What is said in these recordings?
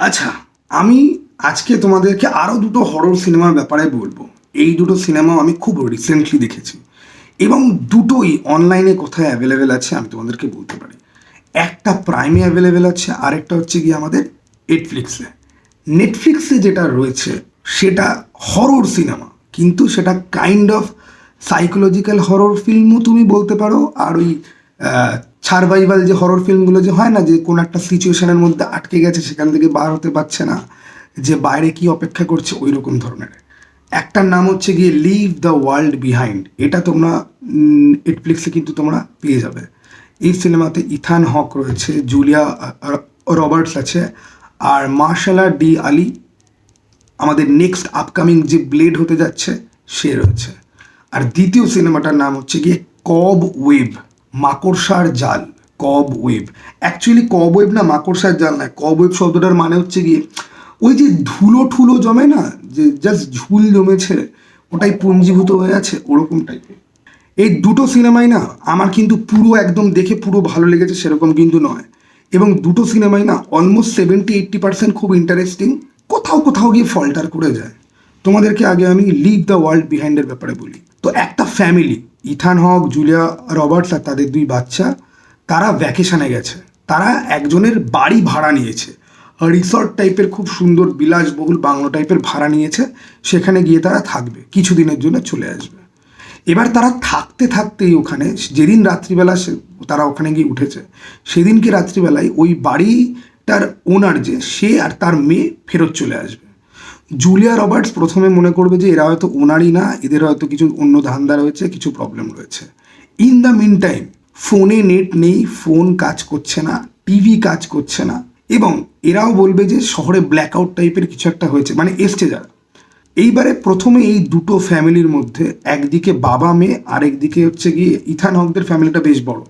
আচ্ছা আমি আজকে তোমাদেরকে আরও দুটো হরর সিনেমার ব্যাপারে বলব। এই দুটো সিনেমাও আমি খুব রিসেন্টলি দেখেছি। এবং দুটোই অনলাইনে কোথায় অ্যাভেলেবেল আছে আমি তোমাদেরকে বলতে পারি। একটা প্রাইমে অ্যাভেলেবেল আছে, আরেকটা হচ্ছে গিয়ে আমাদের নেটফ্লিক্সে নেটফ্লিক্সে যেটা রয়েছে, সেটা হরর সিনেমা কিন্তু সেটা কাইন্ড অফ সাইকোলজিক্যাল হরর ফিল্মও তুমি বলতে পারো, আর ওই সার্ভাইভাল যে হরর ফিল্মগুলো যে হয় না, যে কোনো একটা সিচুয়েশনের মধ্যে আটকে গেছে, সেখান থেকে বার হতে পারছে না, যে বাইরে কি অপেক্ষা করছে ওই রকম ধরনের। একটার নাম হচ্ছে গিয়ে লিভ দ্য ওয়ার্ল্ড বিহাইন্ড এটা তোমরা নেটফ্লিক্সে কিন্তু তোমরা পেয়ে যাবে। এই সিনেমাতে ইথান হক রয়েছে, জুলিয়া রবার্টস আছে, আর মার্শালা ডি আলি, আমাদের নেক্সট আপকামিং যে ব্লেড হতে যাচ্ছে, সে রয়েছে। আর দ্বিতীয় সিনেমাটার নাম হচ্ছে গিয়ে কব ওয়েব মাকড়সার জাল কব ওয়েব অ্যাকচুয়ালি কব ওয়েব না, মাকড়সার জাল নয় কব ওয়েব শব্দটার মানে হচ্ছে গিয়ে ওই যে ধুলো ঠুলো জমে না, যে জাস্ট ঝুল জমেছে, ওটাই পুঞ্জীভূত হয়ে আছে, ওরকম টাইপের এই দুটো সিনেমাই না, আমার কিন্তু পুরো একদম দেখে পুরো ভালো লেগেছে, সেরকম কিন্তু নয়। এবং দুটো সিনেমাই না অলমোস্ট সেভেন্টি এইট্টি পার্সেন্ট খুব ইন্টারেস্টিং কোথাও কোথাও গিয়ে ফল্টার করে যায়। তোমাদেরকে আগে আমি লিভ দ্য ওয়ার্ল্ড বিহাইন্ডের ব্যাপারে বলি। তো একটা family Ethan Hawke, Julia Roberts আর তাদের দুই বাচ্চা, তারা ভ্যাকেশানে গেছে। তারা একজনের বাড়ি ভাড়া নিয়েছে। রিসর্ট টাইপের খুব সুন্দর বিলাসবহুল বাংলো টাইপের ভাড়া নিয়েছে। সেখানে গিয়ে তারা থাকবে। কিছুদিনের জন্য চলে আসবে। এবার তারা থাকতে থাকতেই ওখানে, যেদিন রাত্রিবেলা সে তারা ওখানে গিয়ে উঠেছে, সেদিনকে রাত্রিবেলায় ওই বাড়িটার ওনার যে, সে আর তার মেয়ে ফেরত চলে আসবে। জুলিয়া রবার্টস প্রথমে মনে করবে যে এরা হয়তো ওনারই না, এদের হয়তো কিছু অন্য ধান্দা রয়েছে, কিছু প্রবলেম রয়েছে। ইন দ্য মিন টাইম ফোনে নেট নেই ফোন কাজ করছে না টিভি কাজ করছে না, এবং এরাও বলবে যে শহরে ব্ল্যাকআউট টাইপের কিছু একটা হয়েছে মানে এসছে যারা। এইবারে প্রথমে এই দুটো ফ্যামিলির মধ্যে একদিকে বাবা মেয়ে, আরেকদিকে হচ্ছে গিয়ে ইথান হকদের ফ্যামিলিটা বেশ বড়।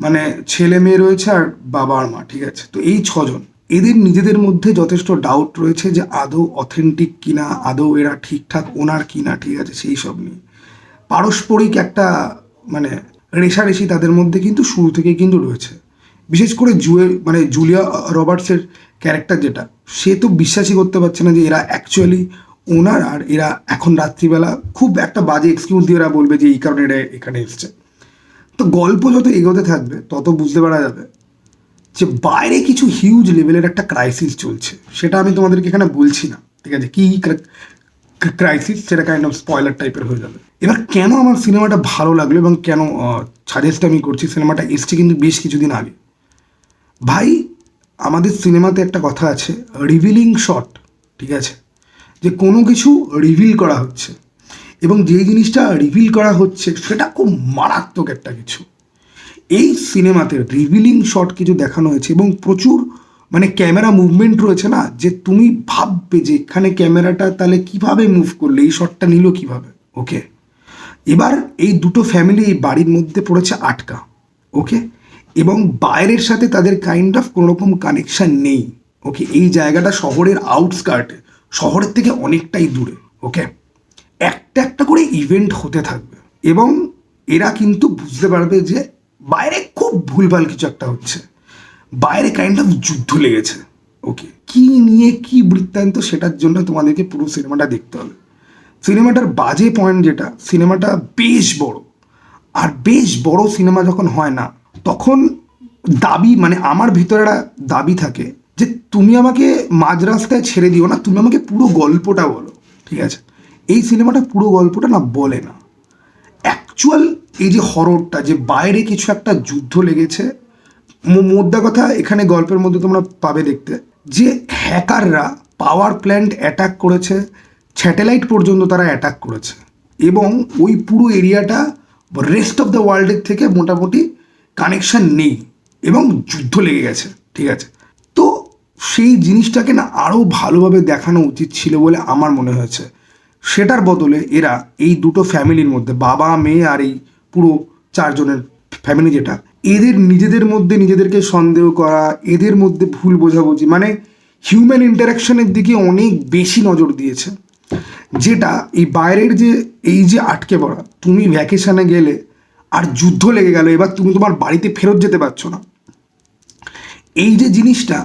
মানে ছেলে মেয়ে রয়েছে আর বাবা আর মা, ঠিক আছে? তো এই ছজন। এদের নিজেদের মধ্যে যথেষ্ট ডাউট রয়েছে যে আদৌ অথেন্টিক কিনা, আদৌ এরা ঠিকঠাক ওনার কিনা, ঠিক আছে, সেই সব নিয়ে। পারস্পরিক একটা মানে রেশারেশি তাদের মধ্যে কিন্তু শুরু থেকেই কিন্তু রয়েছে। বিশেষ করে জুয়ে মানে জুলিয়া রবার্টসের ক্যারেক্টার যেটা, সে তো বিশ্বাসই করতে পারছে না যে এরা অ্যাকচুয়ালি ওনার আর এরা এখন রাত্রিবেলা খুব একটা বাজে এক্সকিউজ দিয়ে এরা বলবে যে এই কারণে এরা এখানে এসছে। তো গল্প যত এগোতে থাকবে, তত বুঝতে পারা যাবে যে বাইরে কিছু হিউজ লেভেলের একটা ক্রাইসিস চলছে, সেটা আমি তোমাদেরকে এখানে বলছি না, ঠিক আছে? কী ক্রাইসিস সেটা কাইন্ড অফ স্পয়লার টাইপের হয়ে যাবে। এবার কেন আমার সিনেমাটা ভালো লাগল এবং কেন সাজেস্ট আমি করছি সিনেমাটা এসছে কিন্তু বেশ কিছুদিন আগে? ভাই, আমাদের সিনেমাতে একটা কথা আছে রিভিলিং শট ঠিক আছে? যে কোনো কিছু রিভিল করা হচ্ছে এবং যে জিনিসটা রিভিল করা হচ্ছে, সেটা খুব মারাত্মক একটা কিছু। এই সিনেমাতে রিভিলিং শট কিছু দেখানো হয়েছে এবং প্রচুর মানে ক্যামেরা মুভমেন্ট রয়েছে না? যে তুমি ভাববে যে এখানে ক্যামেরাটা তাহলে কীভাবে মুভ করলে? এই শটটা নিল কীভাবে? ওকে এবার এই দুটো ফ্যামিলি এই বাড়ির মধ্যে পড়েছে আটকা। ওকে এবং বাইরের সাথে তাদের কাইন্ড অফ কোনো রকম কানেকশান নেই। ওকে এই জায়গাটা শহরের আউটস্কার্টে শহরের থেকে অনেকটাই দূরে। ওকে একটা একটা করে ইভেন্ট হতে থাকবে। এবং এরা কিন্তু বুঝতে পারবে যে বাইরে খুব ভুলভাল কিছু একটা হচ্ছে। বাইরে কাইন্ড অফ যুদ্ধ লেগেছে। ওকে কি নিয়ে কি বৃত্তান্ত সেটার জন্য তোমাদেরকে পুরো সিনেমাটা দেখতে হবে। সিনেমাটার বাজে পয়েন্ট যেটা, সিনেমাটা বেশ বড়। আর বেশ বড় সিনেমা যখন হয় না, তখন দাবি মানে আমার ভিতরে একটা দাবি থাকে যে তুমি আমাকে মাঝ রাস্তায় ছেড়ে দিও না, তুমি আমাকে পুরো গল্পটা বলো। ঠিক আছে? এই সিনেমাটা পুরো গল্পটা না বলে না। অ্যাকচুয়াল এই যে হররটা যে বাইরে কিছু একটা যুদ্ধ লেগেছে মোদ্দা কথা, এখানে গল্পের মধ্যে তোমরা পাবে দেখতে। যে হ্যাকাররা পাওয়ার প্ল্যান্ট অ্যাটাক করেছে স্যাটেলাইট পর্যন্ত তারা অ্যাটাক করেছে। এবং ওই পুরো এরিয়াটা রেস্ট অফ দ্য ওয়ার্ল্ডের থেকে মোটামুটি কানেকশান নেই এবং যুদ্ধ লেগে গেছে, ঠিক আছে? তো সেই জিনিসটাকে না আরও ভালোভাবে দেখানো উচিত ছিল বলে আমার মনে হয়েছে। সেটার বদলে এরা এই দুটো ফ্যামিলির মধ্যে বাবা, মেয়ে আর এই পুরো চারজনের ফ্যামিলি যেটা, এদের নিজেদের মধ্যে নিজেদেরকে সন্দেহ করা, এদের মধ্যে ভুল বোঝাবুঝি মানে হিউম্যান ইন্টারাকশনের দিকে অনেক বেশি নজর দিয়েছে। যেটা এই বাইরের যে, এই যে আটকে পড়া, তুমি ভ্যাকেশনে গেলে আর যুদ্ধ লেগে গেল, এবার তুমি তোমার বাড়িতে ফেরত যেতে পারছ না। এই যে জিনিসটা,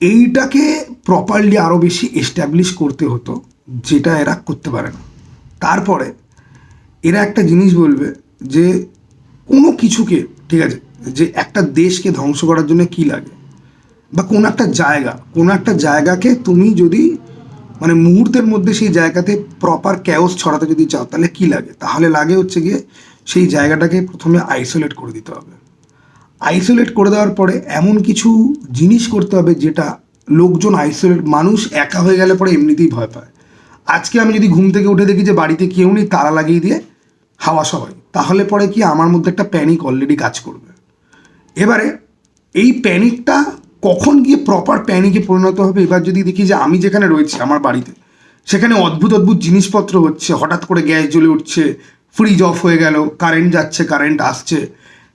এইটাকে প্রপারলি আরও বেশি এস্টাবলিশ করতে হতো। যেটা এরা করতে পারে না। তারপরে এরা একটা জিনিস বলবে যে কোনো কিছুকে, ঠিক আছে, যে একটা দেশকে ধ্বংস করার জন্য কী লাগে বা কোনো একটা জায়গা, কোনো একটা জায়গাকে তুমি যদি মানে মুহূর্তের মধ্যে সেই জায়গাতে প্রপার ক্যাওস ছড়াতে যদি চাও, তাহলে কী লাগে? তাহলে লাগে হচ্ছে গিয়ে সেই জায়গাটাকে প্রথমে আইসোলেট করে দিতে হবে। আইসোলেট করে দেওয়ার পরে এমন কিছু জিনিস করতে হবে যেটা লোকজন আইসোলেট মানুষ একা হয়ে গেলে পরে এমনিতেই ভয় পায়। আজকে আমি যদি ঘুম থেকে উঠে দেখি যে বাড়িতে কেউ নেই, তালা লাগিয়ে দিয়ে হাওয়া সবাই, তাহলে পরে কি আমার মধ্যে একটা প্যানিক অলরেডি কাজ করবে? এবারে এই প্যানিকটা কখন গিয়ে প্রপার প্যানিকে পরিণত হবে? এবার যদি দেখি যে আমি যেখানে রয়েছি, আমার বাড়িতে, সেখানে অদ্ভুত অদ্ভুত জিনিসপত্র হচ্ছে, হঠাৎ করে গ্যাস জ্বলে উঠছে ফ্রিজ অফ হয়ে গেল কারেন্ট যাচ্ছে কারেন্ট আসছে।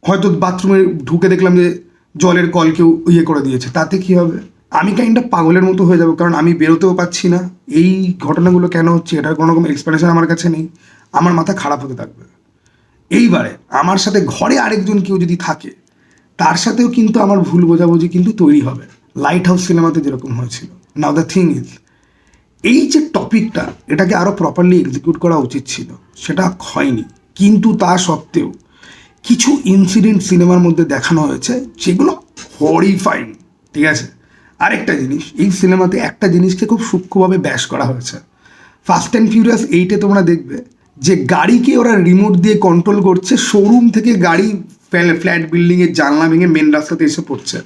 হয়তো বাথরুমে ঢুকে দেখলাম যে জলের কল কেউ ইয়ে করে দিয়েছে, তাতে কি হবে? আমি কাইন্ডটা পাগলের মতো হয়ে যাব, কারণ আমি বেরোতেও পাচ্ছি না। এই ঘটনাগুলো কেন হচ্ছে, এটার কোনো রকম এক্সপ্লেনেশন আমার কাছে নেই। আমার মাথা খারাপ হতে থাকবে। এইবারে, আমার সাথে ঘরে আরেকজন কেউ যদি থাকে, তার সাথেও কিন্তু আমার ভুল বোঝাবুঝি কিন্তু তৈরি হবে। লাইট হাউস সিনেমাতে যেরকম হয়েছিল। নাও দ্য থিং ইজ এই যে টপিকটা এটাকে আরও প্রপারলি এক্সিকিউট করা উচিত ছিল, সেটা হয়নি। কিন্তু তা সত্ত্বেও, কিছু ইনসিডেন্ট সিনেমার মধ্যে দেখানো হয়েছে, যেগুলো হরিফাইং ঠিক আছে? আরেকটা জিনিস, এই সিনেমাতে একটা জিনিসকে খুব সূক্ষ্মভাবে ব্যাস করা হয়েছে। ফাস্ট অ্যান্ড ফিউরিয়াস এইটে তোমরা দেখবে যে গাড়িকে ওরা রিমোট দিয়ে কন্ট্রোল করছে শোরুম থেকে গাড়ি ফ্ল্যাট বিল্ডিংয়ের জানলা ভেঙে মেন রাস্তাতে এসে পড়ছে।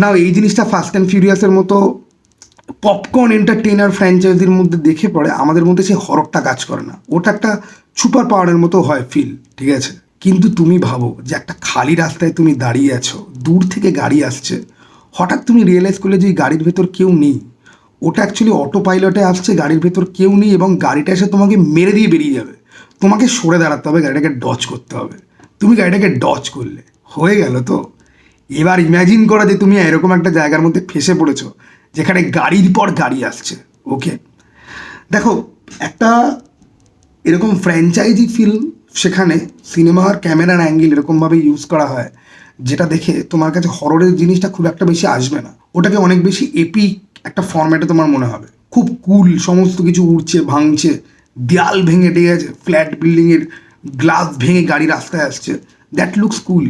নাও এই জিনিসটা ফাস্ট অ্যান্ড ফিউরিয়াসের মতো পপকর্ন এন্টারটেইনার ফ্র্যাঞ্চাইজির মধ্যে দেখে পড়ে, আমাদের মধ্যে সেই হররটা কাজ করে না। ওটা একটা সুপার পাওয়ারের মতো হয় ফিল ঠিক আছে? কিন্তু তুমি ভাবো যে একটা খালি রাস্তায় তুমি দাঁড়িয়ে আছো, দূর থেকে গাড়ি আসছে হঠাৎ তুমি রিয়েলাইজ করলে যে গাড়ির ভেতর কেউ নেই। ওটা অ্যাকচুয়ালি অটো পাইলটে আসছে, গাড়ির ভেতর কেউ নেই এবং গাড়িটা এসে তোমাকে মেরে দিয়ে বেরিয়ে যাবে। তোমাকে সরে দাঁড়াতে হবে, গাড়িটাকে ডচ করতে হবে। তুমি গাড়িটাকে ডচ করলে। হয়ে গেল তো। এবার ইম্যাজিন করা যে তুমি এরকম একটা জায়গার মধ্যে ফেসে পড়েছো, যেখানে গাড়ির পর গাড়ি আসছে। ওকে দেখো, একটা এরকম ফ্র্যাঞ্চাইজি ফিল্ম সেখানে সিনেমার ক্যামেরার অ্যাঙ্গেল এরকমভাবে ইউজ করা হয়। যেটা দেখে তোমার কাছে হররের জিনিসটা খুব একটা বেশি আসবে না। ওটাকে অনেক বেশি এপিক একটা ফর্ম্যাটে তোমার মনে হবে। খুব কুল সমস্ত কিছু উড়ছে, ভাঙছে, দেয়াল ভেঙে ঠিক আছে ফ্ল্যাট বিল্ডিংয়ের গ্লাস ভেঙে গাড়ি রাস্তায় আসছে। দ্যাট লুকস কুল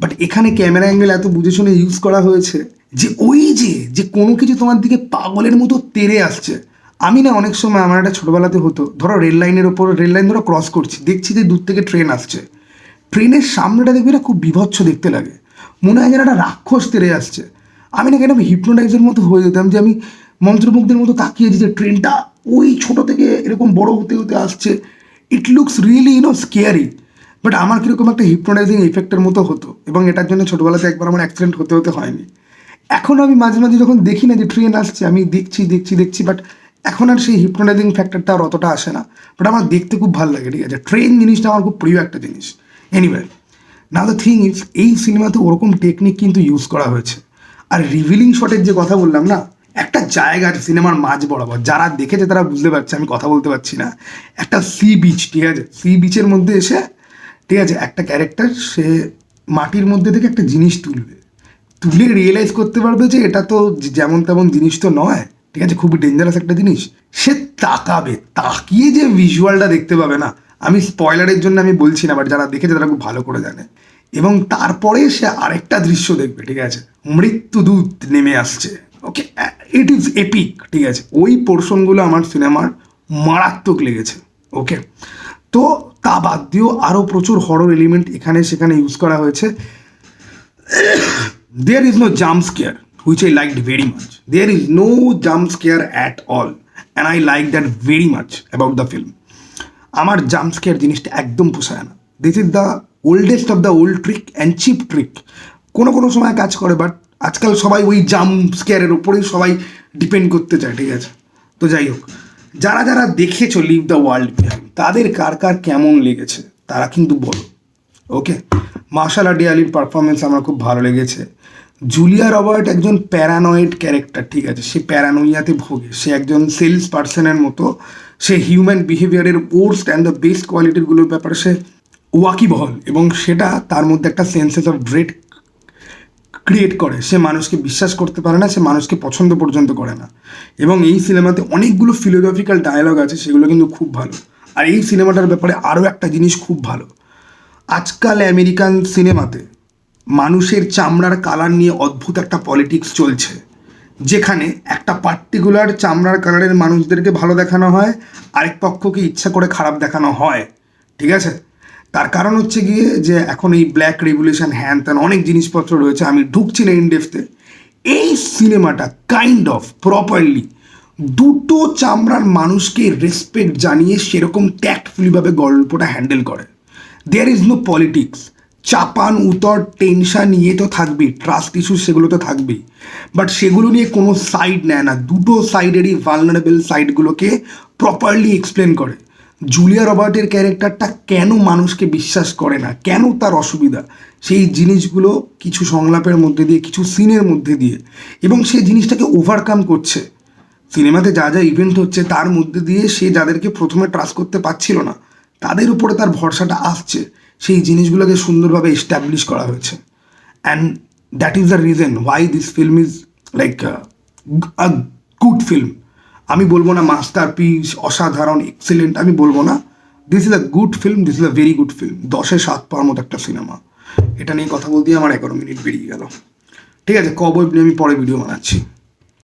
বাট এখানে ক্যামেরা অ্যাঙ্গেল এত বুঝে শুনে ইউজ করা হয়েছে যে ওই যে যে কোনো কিছু তোমার দিকে পাগলের মতো তেড়ে আসছে। আমি না অনেক সময় আমার একটা ছোটোবেলাতে হতো, ধরো রেল লাইনের ওপর, রেল লাইন ধরো ক্রস করছি, দেখছি যে দূর থেকে ট্রেন আসছে। ট্রেনের সামনেটা দেখবি না, খুব বিভৎস দেখতে লাগে। মনে হয় যেন একটা রাক্ষস তেড়ে আসছে। আমি না কেন হিপনোটাইজের মতো হয়ে যেতাম যে আমি মন্ত্রমুগ্ধের মতো তাকিয়েছি যে ট্রেনটা ওই ছোট থেকে এরকম বড় হতে হতে আসছে। It looks really you know scary but আমার কীরকম একটা হিপনোটাইজিং ইফেক্টের মতো হতো এবং এটার জন্য ছোটোবেলাতে একবার আমার অ্যাক্সিডেন্ট হতে হতে হয়নি। এখন আমি মাঝে মাঝে যখন দেখি না যে ট্রেন আসছে, আমি দেখছি দেখছি দেখছি বাট এখন আর সেই হিপনোটাইজিং ফ্যাক্টরটা আর অতটা আসে না। বাট আমার দেখতে খুব ভালো লাগে, ঠিক আছে? ট্রেন জিনিসটা আমার খুব প্রিয় একটা জিনিস। এনিওয়ে না দ্য থিং ইজ এই সিনেমাতে ওরকম টেকনিক কিন্তু ইউজ করা হয়েছে। আর রিভিলিং শটের যে কথা বললাম না, একটা জায়গা আছে সিনেমার মাঝ বরাবর, যারা দেখেছে তারা বুঝতে পারছে, আমি কথা বলতে পারছি না। একটা সি বিচ ঠিক আছে? সি বিচের মধ্যে এসে, ঠিক আছে, একটা ক্যারেক্টার সে মাটির মধ্যে থেকে একটা জিনিস তুলবে। তুলে রিয়েলাইজ করতে পারবে যে এটা তো যেমন তেমন জিনিস তো নয়, ঠিক আছে? খুবই ডেঞ্জারাস একটা জিনিস। সে তাকাবে, তাকিয়ে যে ভিজুয়ালটা দেখতে পাবে না আমি স্পয়লারের জন্য আমি বলছি না বাট যারা দেখেছে তারা খুব ভালো করে জানে। এবং তারপরে সে আরেকটা দৃশ্য দেখবে, ঠিক আছে? মৃত্যুদূত নেমে আসছে। ওকে ইট ইজ এপিক ঠিক আছে? ওই পোর্শনগুলো আমার সিনেমার মারাত্মক লেগেছে। ওকে তো তা বাদ দিয়েও আরও প্রচুর হরর এলিমেন্ট এখানে সেখানে ইউজ করা হয়েছে। There is no jump scare, which i liked very much there is no jump scare at all, and i like that very much about the film আমার জাম্প স্কেয়ার জিনিসটা একদম পোষায় না। This is the oldest of the old trick and cheap trick কোনো কোনো সময় কাজ করে বাট আজকাল সবাই ওই জাম্প স্কেয়ারের উপরেই সবাই ডিপেন্ড করতে চায়, ঠিক আছে? তো যাই হোক, যারা যারা দেখেছ লিভ দ্য ওয়ার্ল্ড বিহাইন্ড তাদের কার কার কেমন লেগেছে, তারা কিন্তু বলো। ওকে মার্শাল আর্ট আলির পারফরমেন্স আমার খুব ভালো লেগেছে। জুলিয়া রবার্ট একজন প্যারানয়েড ক্যারেক্টার ঠিক আছে? সে প্যারানোইয়াতে ভোগে। সে একজন সেলস পার্সনের মতো। সে হিউম্যান বিহেভিয়ারের ওর্স্ট অ্যান্ড দ্য বেস্ট কোয়ালিটিগুলোর ব্যাপারে সে ওয়াকিবহল এবং সেটা তার মধ্যে একটা সেন্সেস অফ ড্রেড ক্রিয়েট করে। সে মানুষকে বিশ্বাস করতে পারে না, সে মানুষকে পছন্দ পর্যন্ত করে না। এবং এই সিনেমাতে অনেকগুলো ফিলোসফিক্যাল ডায়ালগ আছে, সেগুলো কিন্তু খুব ভালো। আর এই সিনেমাটার ব্যাপারে আরও একটা জিনিস খুব ভালো। আজকাল আমেরিকান সিনেমাতে মানুষের চামড়ার কালার নিয়ে অদ্ভুত একটা পলিটিক্স চলছে। যেখানে একটা পার্টিকুলার চামড়ার কালারের মানুষদেরকে ভালো দেখানো হয়, আরেক পক্ষকে ইচ্ছা করে খারাপ দেখানো হয়। ঠিক আছে? তার কারণ হচ্ছে গিয়ে যে এখন এই ব্ল্যাক রেভলিউশন হ্যান ত্যান অনেক জিনিসপত্র রয়েছে, আমি ঢুকছি না ইনডেফতে এই সিনেমাটা কাইন্ড অফ প্রপারলি দুটো চামড়ার মানুষকে রেসপেক্ট জানিয়ে সেরকম ট্যাক্টফুলিভাবে গল্পটা হ্যান্ডেল করে। দেয়ার ইজ নো পলিটিক্স চাপান, উতর, টেনশন ইয়ে তো থাকবেই ট্রাস্ট ইস্যু সেগুলো তো থাকবেই। বাট সেগুলো নিয়ে কোনো সাইড নেয় না। দুটো সাইডেরই ভালনারেবল সাইডগুলোকে প্রপারলি এক্সপ্লেন করে। জুলিয়া রবার্টের ক্যারেক্টারটা কেন মানুষকে বিশ্বাস করে না? কেন তার অসুবিধা? সেই জিনিসগুলো কিছু সংলাপের মধ্যে দিয়ে, কিছু সিনের মধ্যে দিয়ে, এবং সেই জিনিসটাকে ওভারকাম করছে। সিনেমাতে যা যা ইভেন্ট হচ্ছে, তার মধ্যে দিয়ে সে যাদেরকে প্রথমে ট্রাস্ট করতে পারছিল না, তাদের উপরে তার ভরসাটা আসছে। সেই জিনিসগুলোকে সুন্দরভাবে এস্টাবলিশ করা হয়েছে। And that is the reason why this film is like a good film আমি বলব না মাস্টার পিস অসাধারণ এক্সেলেন্ট আমি বলব না। This is a good film this is a very good film দশে সাত পাওয়ার মতো একটা সিনেমা এটা নিয়ে কথা বলতে আমার এগারো মিনিট বেরিয়ে গেল। ঠিক আছে কবই আমি পরে ভিডিও বানাচ্ছি।